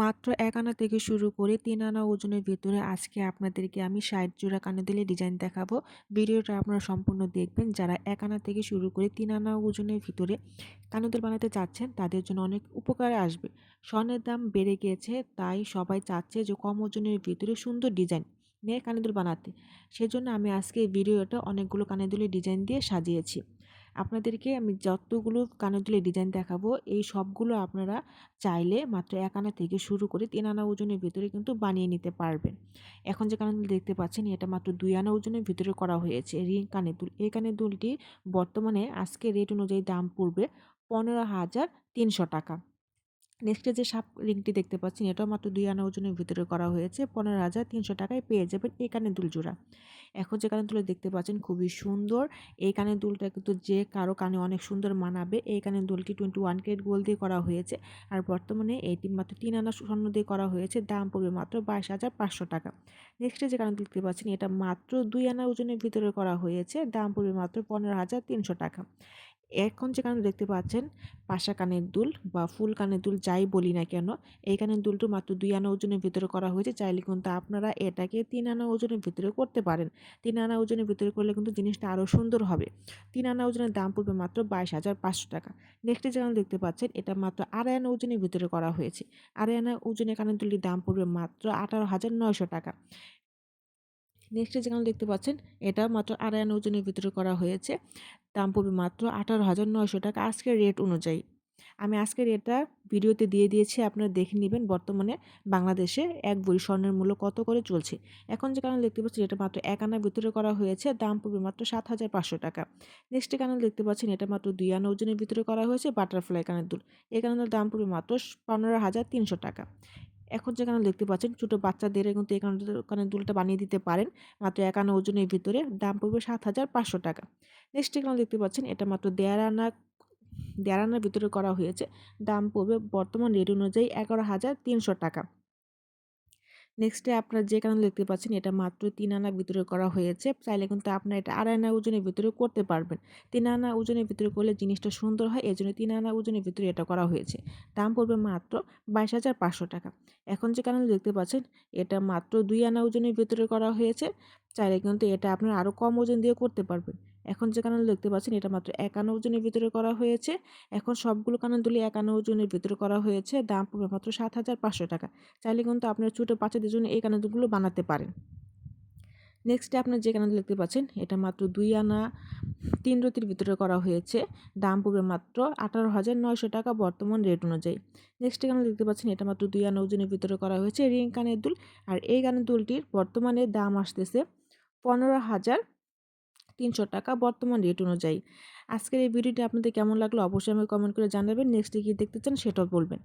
মাত্র এক আনা থেকে শুরু করে তিন আনা ওজনের ভিতরে আজকে আপনাদেরকে আমি ষাট জোড়া কানেদুলের ডিজাইন দেখাবো। ভিডিওটা আপনারা সম্পূর্ণ দেখবেন। যারা এক আনা থেকে শুরু করে তিন আনা ওজনের ভিতরে কানেদুল বানাতে চাচ্ছেন, তাদের জন্য অনেক উপকারে আসবে। স্বর্ণের দাম বেড়ে গিয়েছে তাই সবাই চাচ্ছে যে কম ওজনের ভিতরে সুন্দর ডিজাইন নিয়ে কানেদুল বানাতে। সেজন্য আমি আজকে ভিডিওটা অনেকগুলো কানেদুলের ডিজাইন দিয়ে সাজিয়েছি। আপনাদেরকে আমি যতগুলো কানের দুলের ডিজাইন দেখাবো, এই সবগুলো আপনারা চাইলে মাত্র এক আনা থেকে শুরু করে তিন আনা ওজনের ভিতরে কিন্তু বানিয়ে নিতে পারবেন। এখন যে কানের দুল দেখতে পাচ্ছেন, এটা মাত্র দুই আনা ওজনের ভিতরে করা হয়েছে রিং কানের দুল। এই কানের দুলটি বর্তমানে আজকে রেট অনুযায়ী দাম পড়বে পনেরো হাজার তিনশো টাকা। নেক্সটে যে সাপ রিংটি দেখতে পাচ্ছেন, এটাও মাত্র দুই আনা ওজনের ভিতরে করা হয়েছে, পনেরো হাজার তিনশো টাকায় পেয়ে যাবেন এই কানের দুল জোড়া। এখন যে কানের দুলটা দেখতে পাচ্ছেন খুবই সুন্দর। এই কানের দুলটা কিন্তু যে কারও কানে অনেক সুন্দর মানাবে, এই কানের দুলটি টোয়েন্টি ওয়ান কেট গোল্ড দিয়ে করা হয়েছে। আর বর্তমানে এটি মাত্র তিন আনা স্বর্ণ দিয়ে করা হয়েছে, দাম পড়বে মাত্র বাইশ হাজার পাঁচশো টাকা। নেক্সটে যে কানের দেখতে পাচ্ছেন, এটা মাত্র দুই আনা ওজনের ভিতরে করা হয়েছে, দাম পড়বে মাত্র পনেরো হাজার তিনশো টাকা। এখন যে কানে দেখতে পাচ্ছেন, পাশা কানের দুল বা ফুল কানের দুল যাই বলি না কেন, এই কানের দুলটি মাত্র দুই আনা ওজনের ভিতরে করা হয়েছে। চাইলে কিন্তু আপনারা এটাকে তিন আনা ওজনের ভিতরে করতে পারেন। তিন আনা ওজনের ভিতরে করলে কিন্তু জিনিসটা আরও সুন্দর হবে। তিন আনা ওজনের দাম পড়বে মাত্র বাইশ হাজার পাঁচশো টাকা। নেক্সট যে কানে দেখতে পাচ্ছেন, এটা মাত্র আড়াই আনা ওজনের ভিতরে করা হয়েছে। আড়াই আনা ওজনের কানের দুলটির দাম পড়বে মাত্র আঠারো হাজার নয়শো টাকা। নেক্সট যেখানে দেখতে পাচ্ছেন এটা মাত্র আড়াই আনা ওজনের ভিতরে করা হয়েছে। দাম পড়বে মাত্র আঠারো হাজার নয়শো টাকা। আজকের রেট অনুযায়ী। আমি আজকের এটা ভিডিওতে দিয়ে দিয়েছি, আপনারা দেখে নেবেন বর্তমানে বাংলাদেশে এক বড়ি স্বর্ণের মূল্য কত করে চলছে। এখন যে কারণে দেখতে পাচ্ছেন, এটা মাত্র এক আনার ভিতরে করা হয়েছে, দাম পড়বে মাত্র সাত হাজার পাঁচশো টাকা। নেক্সট কারণে দেখতে পাচ্ছেন, এটা মাত্র দুই আনা ওজনের ভিতরে করা হয়েছে বাটারফ্লাই কানের দুল। এই কানের দাম পড়বে মাত্র পনেরো হাজার তিনশো টাকা। এখন যেখানে দেখতে পাচ্ছেন ছোটো বাচ্চাদের কিন্তু এখানে কানের দুলটা বানিয়ে দিতে পারেন। মাত্র একান্ন ওজনের ভিতরে, দাম পড়বে সাত হাজার পাঁচশো টাকা। নেক্সট এখানে দেখতে পাচ্ছেন এটা মাত্র দেড় আনা, দেড় আনার ভিতরে করা হয়েছে। দাম পড়বে বর্তমান রেট অনুযায়ী এগারো হাজার তিনশো টাকা। নেক্সটে আপনারা যে কারণে দেখতে পাচ্ছেন, এটা মাত্র তিন আনার ভিতরে করা হয়েছে। চাইলে কিন্তু আপনারা এটা আড়াই আনা ওজনের ভিতরে করতে পারবেন। তিন আনা ওজনের ভিতরে করলে জিনিসটা সুন্দর হয় এই জন্য তিন আনা ওজনের ভিতরে এটা করা হয়েছে। দাম পড়বে মাত্র বাইশ হাজার পাঁচশো টাকা। এখন যে কারণে দেখতে পাচ্ছেন, এটা মাত্র দুই আনা ওজনের ভিতরে করা হয়েছে। চাইলে কিন্তু এটা আপনারা আরও কম ওজন দিয়ে করতে পারবেন। এখন যে কানের দেখতে পাচ্ছেন, এটা মাত্র একান্ন ওজনের ভিতরে করা হয়েছে। এখন সবগুলো কানের দুলি একান্ন ওজনের ভিতরে করা হয়েছে। দাম পড়বে মাত্র সাত হাজার পাঁচশো টাকা। চাইলে কিন্তু আপনার ছোটো বাচ্চাদের জন্য এই কানেরগুলো বানাতে পারেন। নেক্সটে আপনার যে কানের দেখতে পাচ্ছেন, এটা মাত্র দুই আনা, তিন রতির ভিতরে করা হয়েছে। দাম পড়বে মাত্র আঠারো হাজার নয়শো টাকা বর্তমান রেট অনুযায়ী। নেক্সট কানে দেখতে পাচ্ছেন, এটা মাত্র দুই আনা ওজনের ভিতরে করা হয়েছে রিং কানের দুল। আর এই কানের দুলটির বর্তমানে দাম আসতেছে পনেরো হাজার তিনশো টাকা বর্তমান রেট অনুযায়ী। আজকের এই ভিডিওটি আপনাদের কেমন লাগল অবশ্যই আমাকে কমেন্ট করে জানাবেন। নেক্সটে কী দেখতে চান, সেটাও বলবেন।